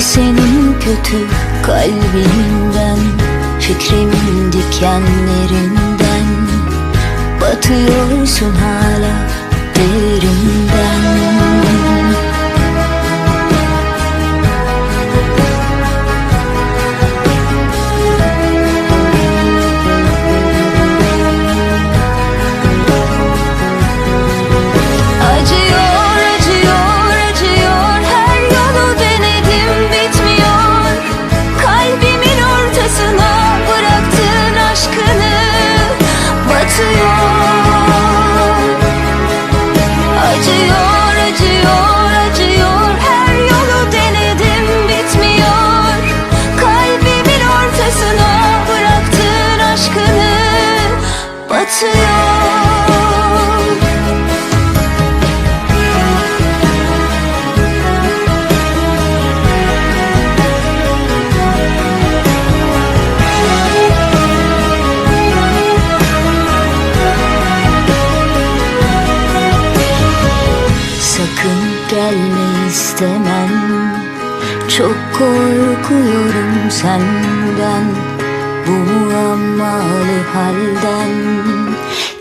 senin kötü kalbinden Fikrimin dikenlerinden Batıyorsun hala derinden gelme istemem. Çok korkuyorum senden Bu muammalı halden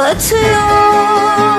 batıyor.